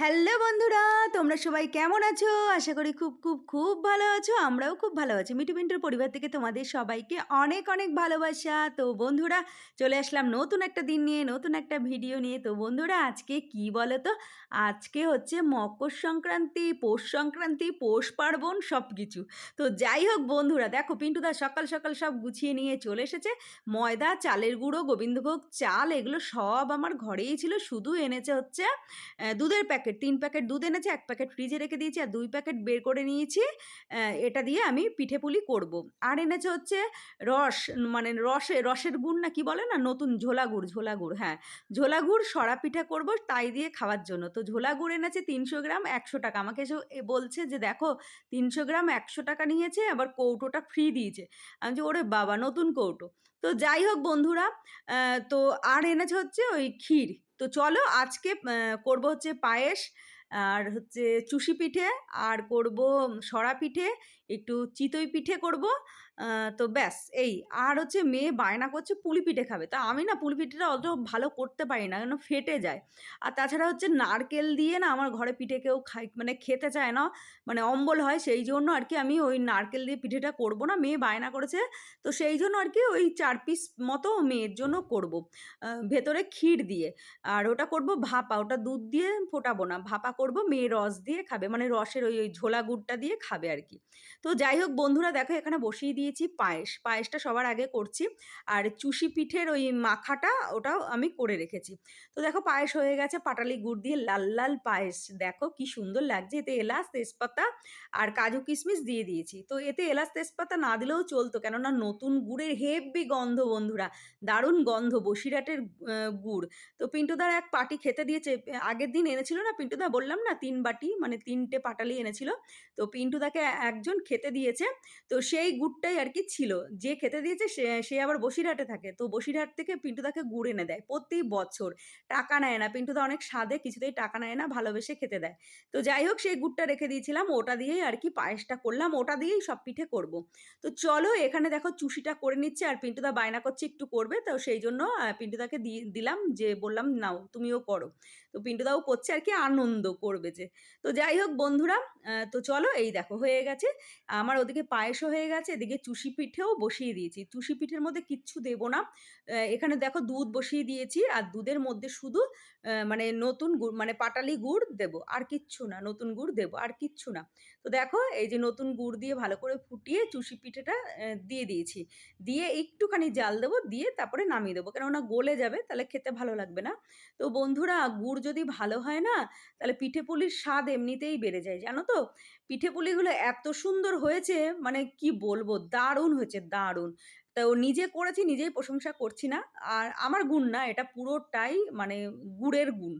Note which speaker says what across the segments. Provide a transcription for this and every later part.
Speaker 1: Hello বন্ধুরা, তোমরা সবাই কেমন আছো? আশা করি খুব খুব খুব ভালো আছো, আমরাও খুব ভালো আছি। মিটু মিন্টুর পরিবার থেকে তোমাদের সবাইকে অনেক অনেক ভালোবাসা। তো বন্ধুরা, চলে আসলাম নতুন একটা দিন নিয়ে, নতুন একটা ভিডিও নিয়ে। তো বন্ধুরা, আজকে কি বলো তো আজকে হচ্ছে মকর সংক্রান্তি, পৌষ সংক্রান্তি, পৌষ পার্বণ সব কিছু তো যাই হোক বন্ধুরা, দেখো পিন্টুদা সকাল সকাল সব গুছিয়ে নিয়ে চলে এসেছে। ময়দা, চালের গুঁড়ো, গোবিন্দভোগ চাল, এগুলো সব আমার ঘরেই ছিল। শুধু এনেছে হচ্ছে দুধের প্যাকেট তিন প্যাকেট দুধ এনেছে, এক প্যাকেট ফ্রিজে রেখে দিয়েছি আর দুই প্যাকেট বের করে নিয়েছি এটা দিয়ে আমি পিঠে পুলি করব। আর এনেছে হচ্ছে রস মানে রসে, রসের গুড় না কি বলে না, নতুন ঝোলা গুড় ঝোলা গুড় হ্যাঁ। ঝোলা গুড় সরা পিঠা করব তাই দিয়ে খাওয়ার জন্য। তো ঝোলা গুড় এনেছে তিনশো গ্রাম, একশো টাকা। আমাকে এসে বলছে যে, দেখো, তিনশো গ্রাম, একশো টাকা নিয়েছে, আবার কৌটোটা ফ্রি দিয়েছে। আমি যে ওরে বাবা, নতুন কৌটো। তো যাই হোক বন্ধুরা তো আর এনেছে হচ্ছে ওই ক্ষীর। তো চলো আজকে করব হচ্ছে পায়েস, আর হচ্ছে চুষি পিঠে, আর করব সরা পিঠে, একটু চিতই পিঠে করব তো ব্যাস, এই। আর হচ্ছে মেয়ে বায়না করছে, পুলি পিঠে খাবে। তা আমি না পুলি পিঠেটা অত ভালো করতে পারি না, কেন ফেটে যায়। আর তাছাড়া হচ্ছে নারকেল দিয়ে না আমার ঘরে পিঠে কেউ খাই মানে খেতে চায় না মানে অম্বল হয়, সেই জন্য আর কি আমি ওই নারকেল দিয়ে পিঠেটা করব না। মেয়ে বায়না করেছে, তো সেই জন্য আর কি ওই চার পিস মতো মেয়ের জন্য করব। ভেতরে ক্ষীর দিয়ে। আর ওটা করব ভাপা, ওটা দুধ দিয়ে ফোটাবো না। ভাপা করব, মেয়ে রস দিয়ে খাবে মানে রসের ওই ওই ঝোলা গুড়টা দিয়ে খাবে আর কি। তো যাই হোক বন্ধুরা, দেখো এখানে বসিয়ে দিয়েছি পায়েস। পায়েসটা সবার আগে করছি। আর চুষি পিঠের ওই মাখাটা ওটাও আমি করে রেখেছি। তো দেখো পায়েস হয়ে গেছে পাটালি গুড় দিয়ে লাল লাল পায়েস। দেখো কি সুন্দর লাগছে। এতে এলাচ তেজপাতা আর কাজু কিশমিশ দিয়ে দিয়েছি। তো এতে এলাচ তেজপাতা না দিলেও চলতো। কেননা নতুন গুড়ের হেভি গন্ধ বন্ধুরা দারুণ গন্ধ বসিরহাটের আহ, গুড়। তো পিন্টুদার এক পাটি খেতে দিয়েছে। আগের দিন এনেছিল না পিন্টুদা? বললাম না তিন বাটি মানে তিনটে পাটালি এনেছিল। তো পিন্টুদাকে একজন খেতে দিয়েছে। তো সেই গুড়টাই আর কি ছিল। যে খেতে দিয়েছে সে আবার বসিরহাটে থাকে। তো বসিরহাট থেকে পিন্টুদাকে গুড় এনে দেয় প্রতি বছর। টাকা নেয় না। পিন্টুদা অনেক স্বাদে কিছুতেই টাকা নেয় না, ভালোবেসে খেতে দেয়। তো যাই হোক, সেই গুড়টা রেখে দিয়েছিলাম। ওটা দিয়েই আর কি পায়েসটা করলাম। ওটা দিয়েই সব পিঠে করব। তো চলো, এখানে দেখো চুষিটা করে নিচ্ছে আর পিন্টুদা বায়না করছে একটু করবে। তো সেই জন্য পিন্টুদাকে দিলাম যে বললাম, নাও, তুমিও করো। তো পিন্টুদাও করছে আর কি আনন্দ করবে যে। তো যাই হোক বন্ধুরা তো চলো, এই দেখো, হয়ে গেছে। আমার ওদিকে পায়েসও হয়ে গেছে, এদিকে চুষি পিঠেও বসিয়ে দিয়েছি। চুষি পিঠের মধ্যে কিচ্ছু দেবো না। এখানে দেখো দুধ বসিয়ে দিয়েছি, আর দুধের মধ্যে শুধু মানে নতুন গুড় মানে পাটালি গুড় দেবো। আর কিচ্ছু না, নতুন গুড় দেবো, আর কিচ্ছু না। তো দেখো, এই যে নতুন গুড় দিয়ে ভালো করে ফুটিয়ে চুষি পিঠেটা দিয়ে দিয়েছি। দিয়ে একটুখানি জাল দেবো, দিয়ে তারপরে নামিয়ে দেবো। কেননা গলে যাবে, তাহলে খেতে ভালো লাগবে না। তো বন্ধুরা, গুড় যদি ভালো হয় না, তাহলে পিঠে পুলির স্বাদ এমনিতেই বেড়ে যায়, জানো তো? পিঠে পুলিগুলো এত সুন্দর হয়েছে মানে কি বলব, দারুণ হয়েছে, দারুণ। তো নিজে করেছি, নিজেই প্রশংসা করছি না। আর আমার গুণ না, এটা পুরোটাই মানে গুড়ের গুণ।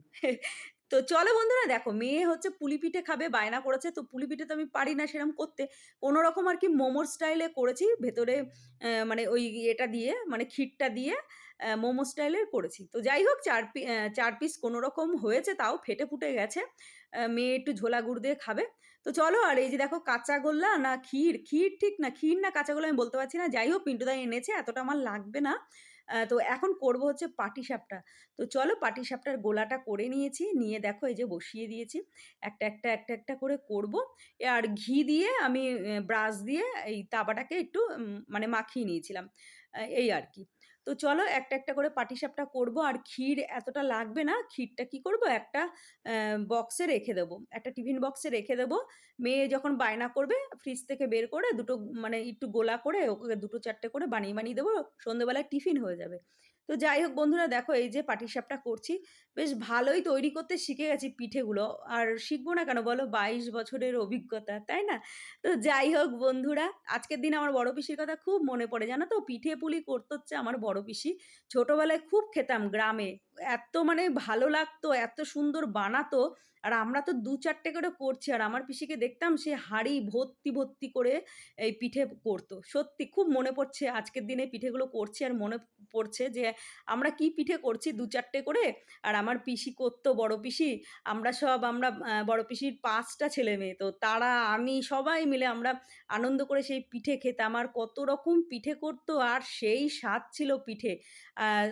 Speaker 1: তো চলো বন্ধুরা, দেখো মেয়ে হচ্ছে পুলি পিঠে খাবে, বায়না করেছে, তো পুলি পিঠে তো আমি পারি না সেরকম করতে। কোনো রকম আর কি মোমোর স্টাইলে করেছি, ভেতরে মানে ওই এটা দিয়ে মানে ক্ষীরটা দিয়ে মোমো স্টাইলের করেছি। তো যাই হোক, চার পি চার পিস কোনো রকম হয়েছে, তাও ফেটে ফুটে গেছে। মেয়ে একটু ঝোলা গুড় দিয়ে খাবে। তো চলো আর এই যে দেখো কাঁচা গোল্লা না ক্ষীর ক্ষীর ঠিক না, ক্ষীর না কাঁচা গোল্লা আমি বলতে পারছি না। যাই হোক, পিন্টুদা এনেছে, এতটা আমার লাগবে না। তো এখন করব হচ্ছে পাটিসাপটা। তো চলো পাটিসাপটার গোলাটা করে নিয়েছি, নিয়ে দেখো এই যে বসিয়ে দিয়েছি। একটা একটা একটা একটা করে করব। আর ঘি দিয়ে আমি ব্রাশ দিয়ে এই তাবাটাকে একটু মানে মাখিয়ে নিয়েছিলাম। এই আর কি। তো চলো একটা একটা করে পাটিসাপটা করব। আর ক্ষীর এতটা লাগবে না, ক্ষীরটা কি করব? একটা বক্সে রেখে দেবো। একটা টিফিন বক্সে রেখে দেবো। মেয়ে যখন বায়না করবে ফ্রিজ থেকে বের করে দুটো মানে একটু গোলা করে ওকে দুটো, চারটে করে বানিয়ে বানিয়ে দেবো। সন্ধ্যেবেলায় টিফিন হয়ে যাবে। তো যাই হোক বন্ধুরা দেখো এই যে পাটিসাপটা করছি, বেশ ভালোই তৈরি করতে শিখে গেছি পিঠেগুলো। আর শিখব না কেন বলো? বাইশ বছরের অভিজ্ঞতা, তাই না? তো যাই হোক বন্ধুরা, আজকের দিন আমার বড় পিসির কথা খুব মনে পড়ে। জানো তো? পিঠে পুলি করতে হচ্ছে আমার বড় পিসি। ছোটোবেলায় খুব খেতাম গ্রামে। এত মানে ভালো লাগতো, এত সুন্দর বানাতো। আর আমরা তো দু চারটে করে করছি আর আমার পিসিকে দেখতাম সে হাঁড়ি ভর্তি ভর্তি করে এই পিঠে করতো। সত্যি খুব মনে পড়ছে আজকের দিনে পিঠেগুলো করছি আর মনে পড়ছে যে আমরা কি পিঠে করছি দু চারটে করে? আর আমার পিসি করতো বড় পিসি, আমরা সব আমরা বড় পিসির পাঁচটা ছেলে মেয়ে। তো তারা, আমি সবাই মিলে আমরা আনন্দ করে সেই পিঠে খেতাম। আর কত রকম পিঠে করতো আর সেই স্বাদ ছিল পিঠে।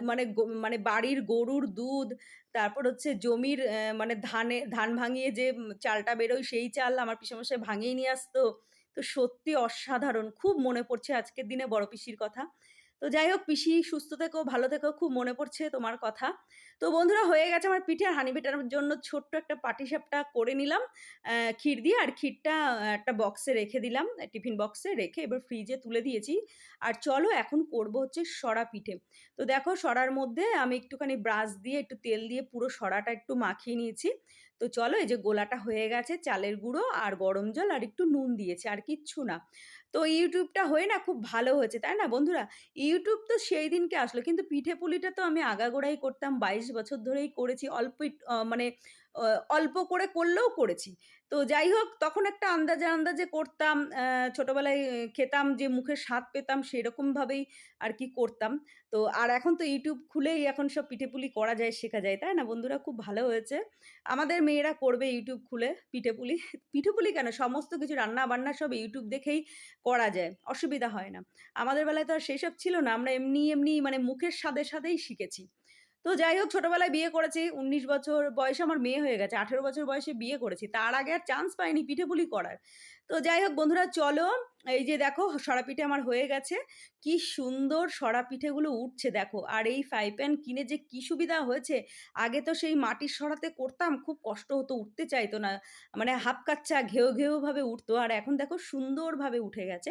Speaker 1: মানে মানে বাড়ির গরুর দুধ তারপর হচ্ছে জমির মানে ধানে, ধান ভাঙিয়ে যে চালটা বেরোয় সেই চাল আমার পিসেমশাই ভাঙিয়ে নিয়ে আসতো। তো সত্যি অসাধারণ। খুব মনে পড়ছে আজকের দিনে বড় পিসির কথা। তো যাই হোক পিসি সুস্থ থেকো, ভালো থেকো। খুব মনে পড়ছে তোমার কথা। তো বন্ধুরা হয়ে গেছে আমার পিঠে। হানি পিঠার জন্য ছোট্ট একটা পাটিসাপটা করে নিলাম ক্ষীর দিয়ে। আর ক্ষীরটা একটা বক্সে রেখে দিলাম। টিফিন বক্সে রেখে এবার ফ্রিজে তুলে দিয়েছি। আর চলো এখন করব হচ্ছে সরা পিঠে। তো দেখো সরার মধ্যে আমি একটুখানি ব্রাশ দিয়ে একটু তেল দিয়ে পুরো সরাটা একটু মাখিয়ে নিয়েছি। তো চলো এই যে গোলাটা হয়ে গেছে চালের গুঁড়ো আর গরম জল আর একটু নুন দিয়েছি আর কিচ্ছু না। তো ইউটিউবটা হয়ে না খুব ভালো হয়েছে, তাই না বন্ধুরা? ইউটিউব তো সেই দিনকে আসলো কিন্তু পিঠে পুলিটা তো আমি আগাগোড়াই করতাম ২২ বছর ধরেই করেছি। অল্প মানে অল্প করে করলেও করেছি। তো যাই হোক তখন একটা আন্দাজে, আন্দাজে করতাম। ছোটবেলায় খেতাম যে মুখে স্বাদ পেতাম সেরকমভাবেই আর কি করতাম। তো আর এখন তো ইউটিউব খুলেই এখন সব পিঠে-পুলি করা যায়, শেখা যায়। তাই না বন্ধুরা? খুব ভালো হয়েছে। আমাদের মেয়েরা করবে ইউটিউব খুলে পিঠে-পুলি। পিঠে-পুলি কেন সমস্ত কিছু রান্না-বান্না সব ইউটিউব দেখেই করা যায়। অসুবিধা হয় না। আমাদের বেলায় তো আর সেই সব ছিল না। আমরা এমনি, এমনি মানে মুখের স্বাদে, সাথেই শিখেছি। তো যাই হোক ছোটবেলায় বিয়ে করেছি। ১৯ বছর বয়সে আমার মেয়ে হয়ে গেছে। ১৮ বছর বয়সে বিয়ে করেছি। তার আগে আর চান্স পাইনি পিঠে-পুলি করার। তো যাই হোক বন্ধুরা চলো এই যে দেখো সরা পিঠে আমার হয়ে গেছে। কি সুন্দর সরা পিঠেগুলো উঠছে দেখো। আর এই ফ্রাই প্যান কিনে যে কি সুবিধা হয়েছে। আগে তো সেই মাটির সরাতে করতাম খুব কষ্ট হতো, উঠতে চাইতো না। মানে হাফ কাচ্চা ঘেউ, ঘেউ ভাবে উঠতো। আর এখন দেখো সুন্দরভাবে উঠে গেছে।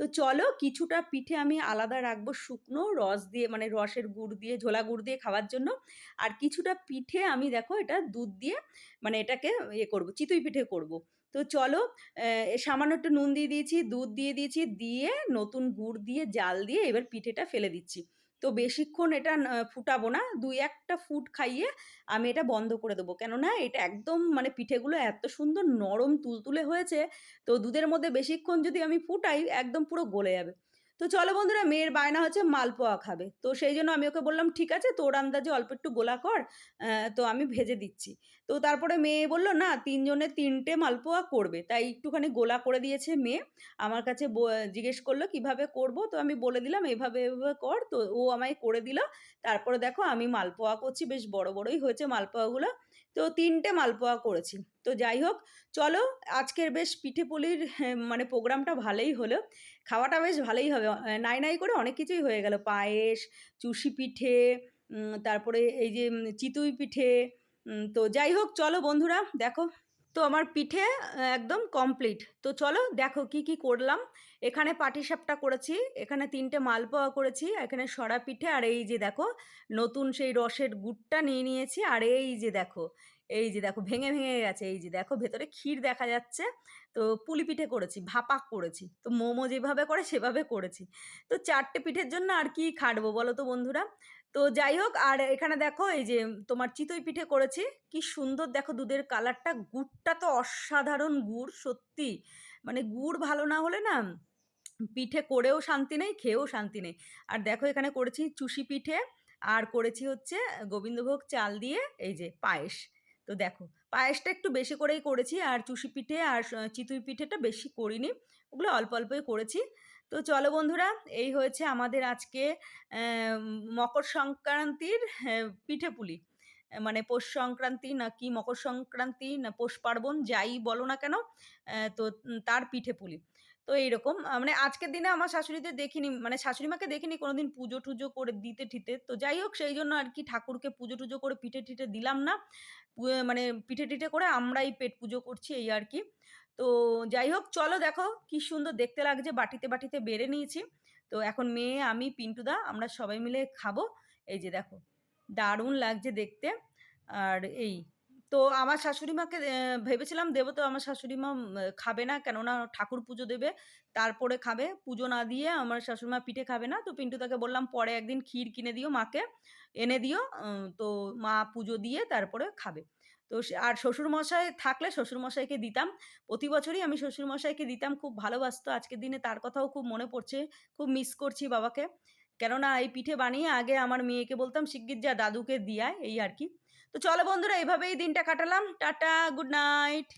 Speaker 1: তো চলো কিছুটা পিঠে আমি আলাদা রাখব শুকনো রস দিয়ে মানে রসের গুড় দিয়ে ঝোলা গুড় দিয়ে খাওয়ার জন্য। আর কিছুটা পিঠে আমি দেখো এটা দুধ দিয়ে মানে এটাকে ইয়ে করব, চিতই পিঠে করব। তো চলো সামান্য একটু নুন দিয়ে দিয়েছি, দুধ দিয়ে দিয়েছি, দিয়ে নতুন গুড় দিয়ে জাল দিয়ে এবার পিঠেটা ফেলে দিচ্ছি। তো বেশিক্ষণ এটা ফুটাবো না। দুই একটা ফুট খাইয়ে আমি এটা বন্ধ করে দেবো। কেননা এটা একদম মানে পিঠেগুলো এত সুন্দর নরম তুলতুলে হয়েছে। তো দুধের মধ্যে বেশিক্ষণ যদি আমি ফুটাই একদম পুরো গলে যাবে। তো চলো বন্ধুরা মেয়ের বায়না হচ্ছে মালপোয়া খাবে। তো সেই জন্য আমি ওকে বললাম, "ঠিক আছে তোর আন্দাজে অল্প একটু গোলা কর। তো আমি ভেজে দিচ্ছি।" তো তারপরে মেয়ে বলল, "না ৩ জনের ৩ টে মালপোয়া করবে।" তাই একটুখানি গোলা করে দিয়েছে মেয়ে। আমার কাছে জিজ্ঞেস করল "কীভাবে করব?" তো আমি বলে দিলাম, "এভাবে, এভাবে কর।" তো ও আমায় করে দিল। তারপরে দেখো আমি মালপোয়া করছি। বেশ বড়, বড়ই হয়েছে মালপোয়াগুলো। তো তিনটে মালপোয়া করেছি। তো যাই হোক চলো আজকের বেশ পিঠে-পুলির হ্যাঁ মানে প্রোগ্রামটা ভালোই হলো। খাওয়াটা বেশ ভালোই হবে। নাই, নাই করে অনেক কিছুই হয়ে গেল। পায়েস, চুষি পিঠে, তারপরে এই যে চিতুই পিঠে। তো যাই হোক চলো বন্ধুরা দেখো। তো আমার পিঠে একদম কমপ্লিট। তো চলো দেখো কি, কি করলাম। এখানে পাটিসাপটা করেছি, এখানে তিনটে মালপোয়া করেছি, এখানে সরা পিঠে আর এই যে দেখো নতুন সেই রসের গুড়টা নিয়ে নিয়েছি। আর এই যে দেখো, এই যে দেখো ভেঙে, ভেঙে গেছে। এই যে দেখো ভেতরে ক্ষীর দেখা যাচ্ছে। তো পুলি পিঠে করেছি, ভাপা করেছি। তো মোমো যেভাবে করে সেভাবে করেছি। তো চারটে পিঠের জন্য আর কি খাটবো বলো তো বন্ধুরা? তো যাই হোক আর এখানে দেখো এই যে তোমার চিতই পিঠে করেছি। কি সুন্দর দেখো দুধের কালারটা। গুড়টা তো অসাধারণ গুড় সত্যি। মানে গুড় ভালো না হলে না পিঠে করেও শান্তি নেই, খেয়েও শান্তি নেই। আর দেখো এখানে করেছি চুষি পিঠে আর করেছি হচ্ছে গোবিন্দভোগ চাল দিয়ে এই যে পায়েস। তো দেখো পায়েসটা একটু বেশি করেই করেছি আর চুষি পিঠে আর চিতুই পিঠেটা বেশি করিনি। ওগুলো অল্প, অল্পই করেছি। তো চলো বন্ধুরা এই হয়েছে আমাদের আজকে মকর সংক্রান্তির হ্যাঁ পিঠে-পুলি। মানে পৌষ সংক্রান্তি নাকি মকর সংক্রান্তি না পৌষ পার্বণ যাই বলো না কেন তো তার পিঠে-পুলি। তো এইরকম মানে আজকের দিনে আমার শাশুড়িদের দেখিনি মানে শাশুড়ি মাকে দেখিনি কোনোদিন পুজো-টুজো করে দিতে-ঠিতে। তো যাই হোক সেই জন্য আর কি ঠাকুরকে পুজো-টুজো করে পিঠে-টিঠে দিলাম না। মানে পিঠে-টিঠে করে আমরাই পেট পুজো করছি এই আর কি তো যাই হোক চলো দেখো কি সুন্দর দেখতে লাগছে বাটিতে, বাটিতে বেড়ে নিয়েছি। তো এখন মেয়ে, আমি, পিন্টুদা আমরা সবাই মিলে খাব। এই যে দেখো দারুণ লাগছে দেখতে। আর এই। তো আমার শাশুড়ি মাকে ভেবেছিলাম দেবো তো আমার শাশুড়ি মা খাবে না কেননা ঠাকুর পুজো দেবে। তারপরে খাবে। পুজো না দিয়ে আমার শাশুড়ি মা পিঠে খাবে না। তো পিন্টু তাকে বললাম, পরে একদিন ক্ষীর কিনে দিও মাকে। এনে দিও। তো মা পুজো দিয়ে তারপরে খাবে। তো আর শ্বশুরমশাই থাকলে শ্বশুরমশাইকে দিতাম। প্রতি বছরই আমি শ্বশুরমশাইকে দিতাম। খুব ভালোবাসতো। আজকের দিনে তার কথাও খুব মনে পড়ছে। খুব মিস করছি বাবাকে। কেননা এই পিঠে বানিয়ে আগে আমার মেয়েকে বলতাম, শিগগির যা দাদুকে দিয়ে এই আর আরকি। তো চলো বন্ধুরা এভাবেই দিনটা কাটালাম। Tata, good night.